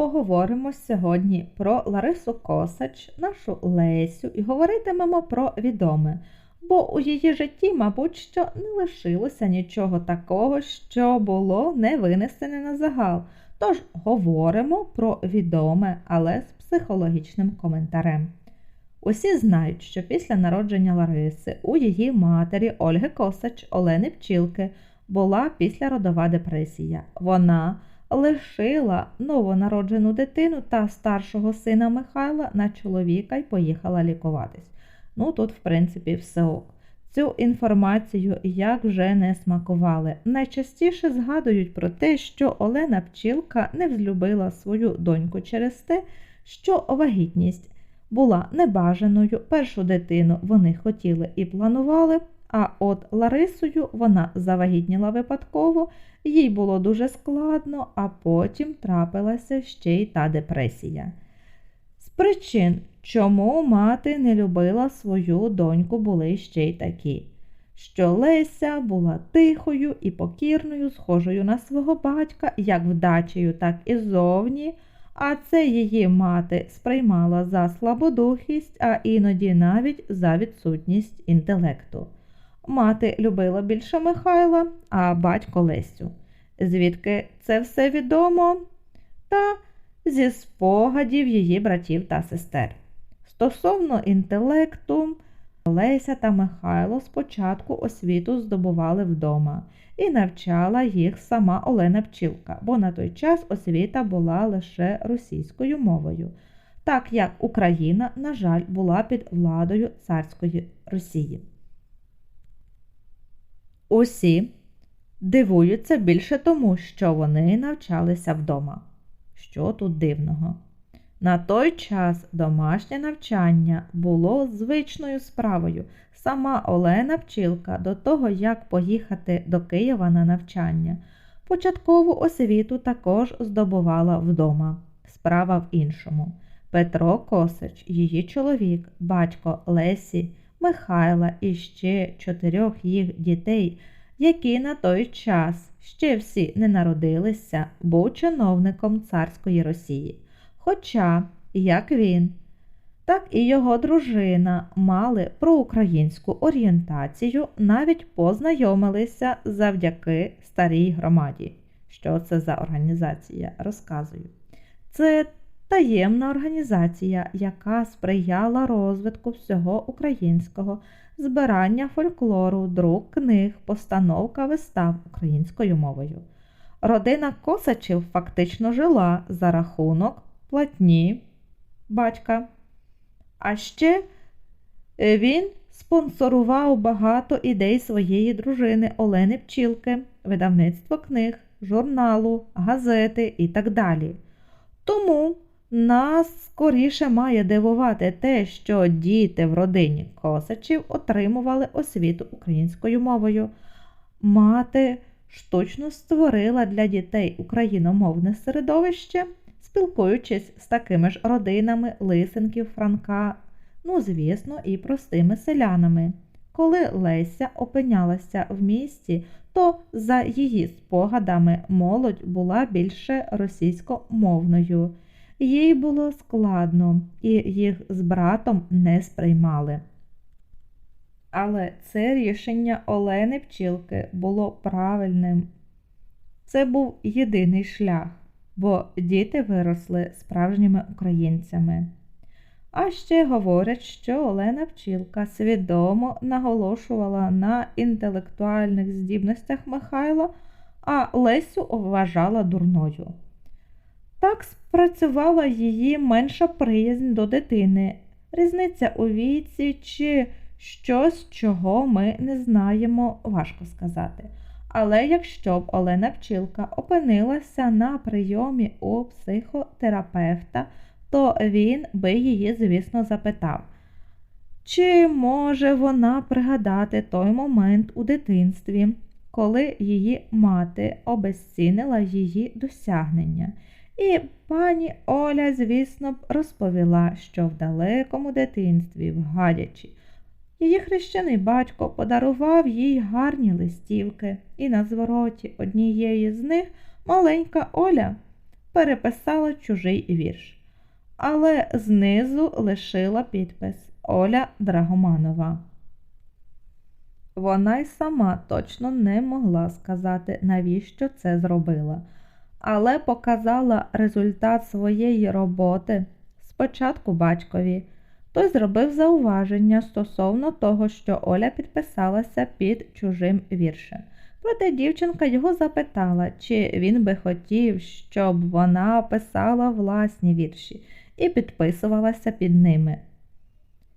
поговоримо сьогодні про Ларису Косач, нашу Лесю, і говоритимемо про відоме, бо у її житті, мабуть, що не лишилося нічого такого, що було не винесене на загал. Тож говоримо про відоме, але з психологічним коментарем. Усі знають, що після народження Лариси у її матері Ольги Косач Олени Пчілки була післяродова депресія. Вона лишила новонароджену дитину та старшого сина Михайла на чоловіка й поїхала лікуватись. Ну тут, в принципі, все ок. Цю інформацію як вже не смакували. Найчастіше згадують про те, що Олена Пчілка не взлюбила свою доньку через те, що вагітність була небажаною. Першу дитину вони хотіли і планували, а от Ларисою вона завагітніла випадково, їй було дуже складно, а потім трапилася ще й та депресія. З причин, чому мати не любила свою доньку, були ще й такі, що Леся була тихою і покірною, схожою на свого батька, як вдачею, так і зовні. А це її мати сприймала за слабодухість, а іноді навіть за відсутність інтелекту. Мати любила більше Михайла, а батько Лесю. Звідки це все відомо? Та зі спогадів її братів та сестер. Стосовно інтелекту, Леся та Михайло спочатку освіту здобували вдома і навчала їх сама Олена Пчілка, бо на той час освіта була лише російською мовою, так як Україна, на жаль, була під владою царської Росії. Усі дивуються більше тому, що вони навчалися вдома. Що тут дивного? На той час домашнє навчання було звичною справою. Сама Олена Пчілка до того, як поїхати до Києва на навчання, початкову освіту також здобувала вдома. Справа в іншому. Петро Косич, її чоловік, батько Лесі, Михайла і ще чотирьох їх дітей, які на той час ще всі не народилися, був чиновником царської Росії. Хоча, як він, так і його дружина мали проукраїнську орієнтацію, навіть познайомилися завдяки старій громаді. Що це за організація? Розказую. Це таємна організація, яка сприяла розвитку всього українського, збирання фольклору, друк книг, постановка вистав українською мовою. Родина Косачів фактично жила за рахунок платні батька. А ще е, він спонсорував багато ідей своєї дружини Олени Пчілки, видавництво книг, журналу, газети і так далі. Тому нас скоріше має дивувати те, що діти в родині Косачів отримували освіту українською мовою. Мати штучно створила для дітей україномовне середовище спілкуючись з такими ж родинами Лисенків, Франка, ну, звісно, і простими селянами. Коли Леся опинялася в місті, то за її спогадами молодь була більше російськомовною. Їй було складно, і їх з братом не сприймали. Але це рішення Олени Пчілки було правильним. Це був єдиний шлях бо діти виросли справжніми українцями. А ще говорять, що Олена Пчілка свідомо наголошувала на інтелектуальних здібностях Михайла, а Лесю вважала дурною. Так спрацювала її менша приязнь до дитини, різниця у віці чи щось, чого ми не знаємо, важко сказати. Але якщо б Олена Пчілка опинилася на прийомі у психотерапевта, то він би її, звісно, запитав, чи може вона пригадати той момент у дитинстві, коли її мати обезцінила її досягнення. І пані Оля, звісно, розповіла, що в далекому дитинстві, в гадячі, Її хрещений батько подарував їй гарні листівки, і на звороті однієї з них маленька Оля переписала чужий вірш, але знизу лишила підпис Оля Драгоманова. Вона й сама точно не могла сказати, навіщо це зробила, але показала результат своєї роботи спочатку батькові. Той зробив зауваження стосовно того, що Оля підписалася під чужим віршем. Проте дівчинка його запитала, чи він би хотів, щоб вона писала власні вірші і підписувалася під ними.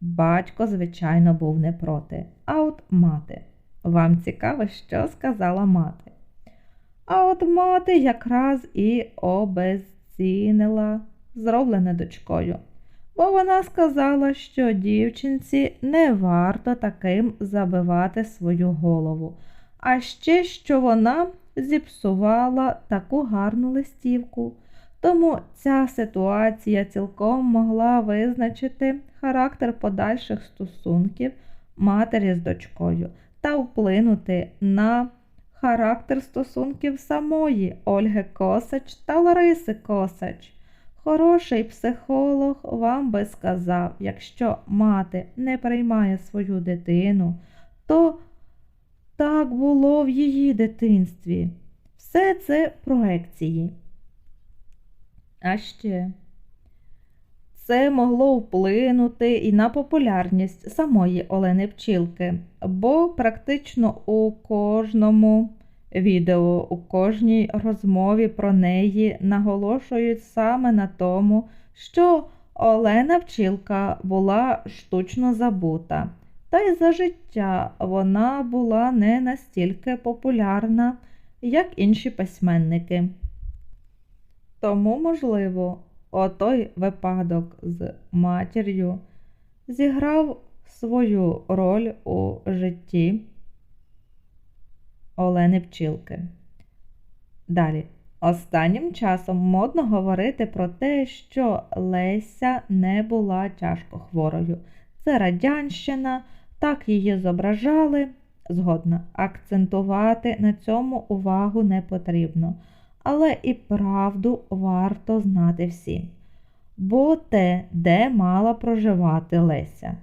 Батько, звичайно, був не проти, а от мати. Вам цікаво, що сказала мати. А от мати якраз і обезцінила зроблене дочкою, бо вона сказала, що дівчинці не варто таким забивати свою голову, а ще що вона зіпсувала таку гарну листівку. Тому ця ситуація цілком могла визначити характер подальших стосунків матері з дочкою та вплинути на характер стосунків самої Ольги Косач та Лариси Косач. Хороший психолог вам би сказав, якщо мати не приймає свою дитину, то так було в її дитинстві. Все це проекції. А ще це могло вплинути і на популярність самої Олени Пчілки, бо практично у кожному відео, у кожній розмові про неї наголошують саме на тому, що Олена Пчілка була штучно забута, та й за життя вона була не настільки популярна, як інші письменники. Тому, можливо, отой випадок з матір'ю зіграв свою роль у житті Олени Пчілки. Далі. Останнім часом модно говорити про те, що Леся не була тяжко хворою. Це Радянщина, так її зображали. Згодна, акцентувати на цьому увагу не потрібно але і правду варто знати всім. Бо те, де мала проживати Леся.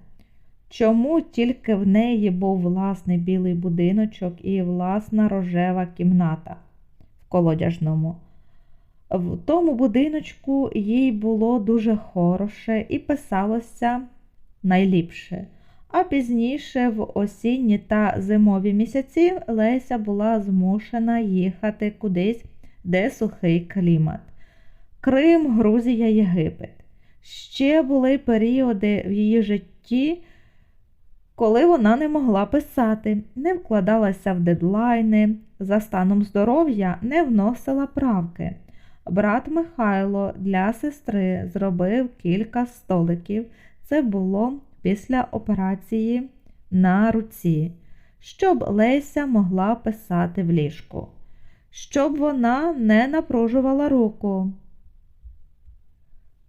Чому тільки в неї був власний білий будиночок і власна рожева кімната в колодяжному? В тому будиночку їй було дуже хороше і писалося найліпше. А пізніше, в осінні та зимові місяці, Леся була змушена їхати кудись де сухий клімат. Крим, Грузія, Єгипет. Ще були періоди в її житті, коли вона не могла писати, не вкладалася в дедлайни, за станом здоров'я не вносила правки. Брат Михайло для сестри зробив кілька столиків. Це було після операції на руці, щоб Леся могла писати в ліжку щоб вона не напружувала руку.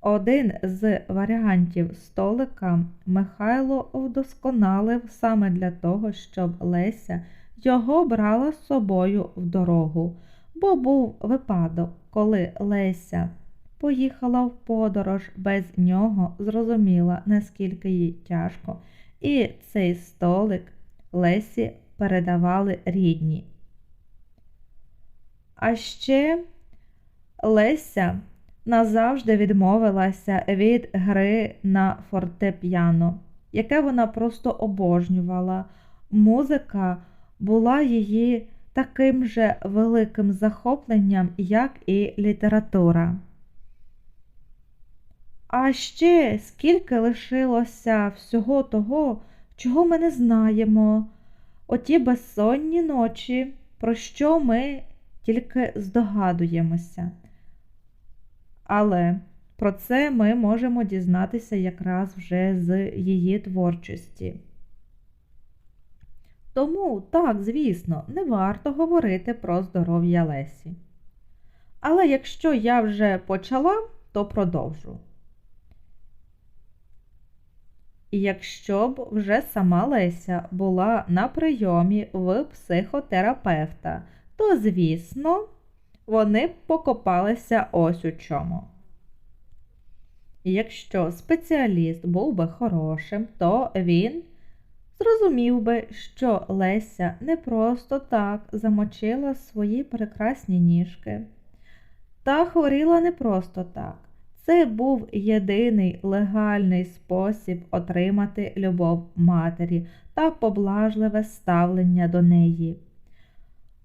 Один з варіантів столика Михайло вдосконалив саме для того, щоб Леся його брала з собою в дорогу, бо був випадок, коли Леся поїхала в подорож без нього, зрозуміла, наскільки їй тяжко, і цей столик Лесі передавали рідні. А ще Леся назавжди відмовилася від гри на фортепіано, яке вона просто обожнювала. Музика була її таким же великим захопленням, як і література. А ще скільки лишилося всього того, чого ми не знаємо, оті безсонні ночі, про що ми тільки здогадуємося. Але про це ми можемо дізнатися якраз вже з її творчості. Тому, так, звісно, не варто говорити про здоров'я Лесі. Але якщо я вже почала, то продовжу. І якщо б вже сама Леся була на прийомі в психотерапевта, то, звісно, вони покопалися ось у чому. Якщо спеціаліст був би хорошим, то він зрозумів би, що Леся не просто так замочила свої прекрасні ніжки. Та хворіла не просто так. Це був єдиний легальний спосіб отримати любов матері та поблажливе ставлення до неї.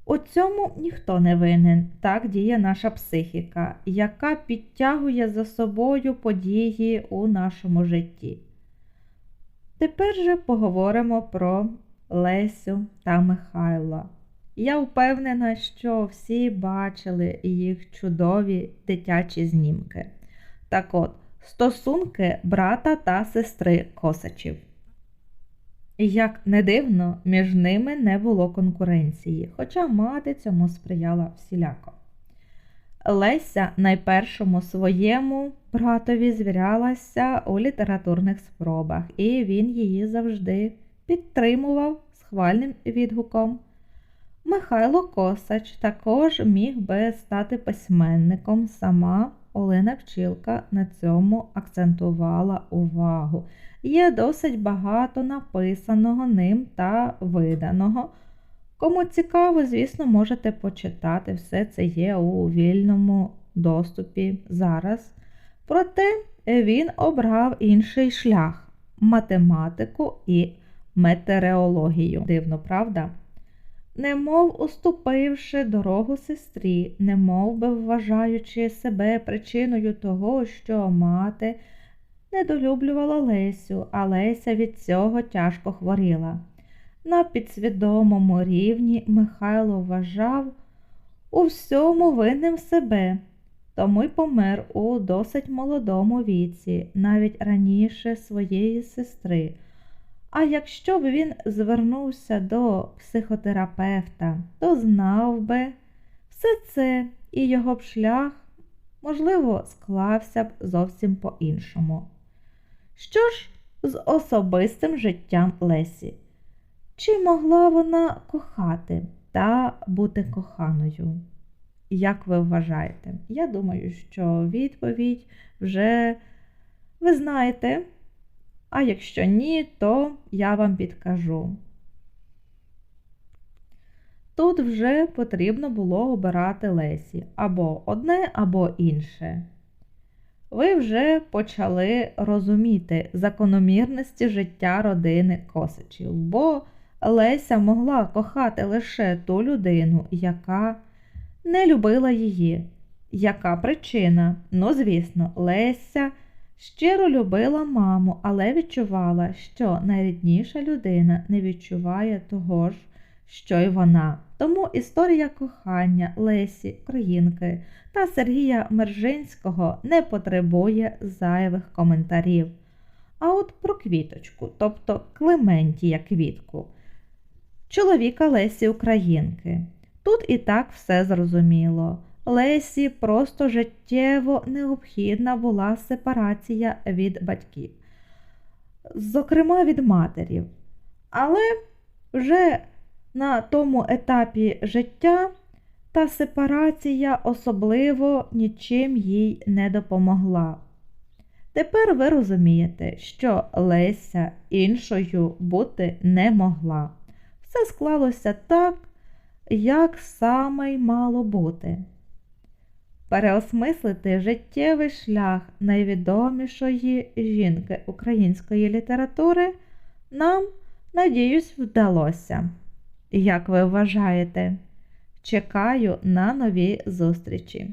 У цьому ніхто не винен, так діє наша психіка, яка підтягує за собою події у нашому житті. Тепер же поговоримо про Лесю та Михайла. Я впевнена, що всі бачили їх чудові дитячі знімки. Так от, стосунки брата та сестри Косачів. Як не дивно, між ними не було конкуренції, хоча мати цьому сприяла всіляко. Леся найпершому своєму братові звірялася у літературних спробах, і він її завжди підтримував схвальним відгуком. Михайло Косач також міг би стати письменником. Сама Олена Пчілка на цьому акцентувала увагу. Є досить багато написаного ним та виданого. Кому цікаво, звісно, можете почитати, все це є у вільному доступі зараз. Проте він обрав інший шлях математику і метеорологію. Дивно, правда? Немов уступивши дорогу сестрі, немов би вважаючи себе причиною того, що мати недолюблювала Лесю, а Леся від цього тяжко хворіла. На підсвідомому рівні Михайло вважав у всьому винним себе, тому й помер у досить молодому віці, навіть раніше своєї сестри. А якщо б він звернувся до психотерапевта, то знав би все це і його б шлях, можливо, склався б зовсім по-іншому. Що ж з особистим життям Лесі? Чи могла вона кохати та бути коханою? Як ви вважаєте? Я думаю, що відповідь вже ви знаєте. А якщо ні, то я вам підкажу. Тут вже потрібно було обирати Лесі або одне, або інше. Ви вже почали розуміти закономірності життя родини Косичів, бо Леся могла кохати лише ту людину, яка не любила її. Яка причина? Ну, звісно, Леся щиро любила маму, але відчувала, що найрідніша людина не відчуває того ж, що й вона. Тому історія кохання Лесі, Українки та Сергія Мержинського не потребує зайвих коментарів. А от про квіточку, тобто Клементія квітку, чоловіка Лесі Українки. Тут і так все зрозуміло. Лесі просто життєво необхідна була сепарація від батьків, зокрема від матерів. Але вже на тому етапі життя та сепарація особливо нічим їй не допомогла. Тепер ви розумієте, що Леся іншою бути не могла. Все склалося так, як саме й мало бути. Переосмислити життєвий шлях найвідомішої жінки української літератури нам, надіюсь, вдалося. Як ви вважаєте? Чекаю на нові зустрічі!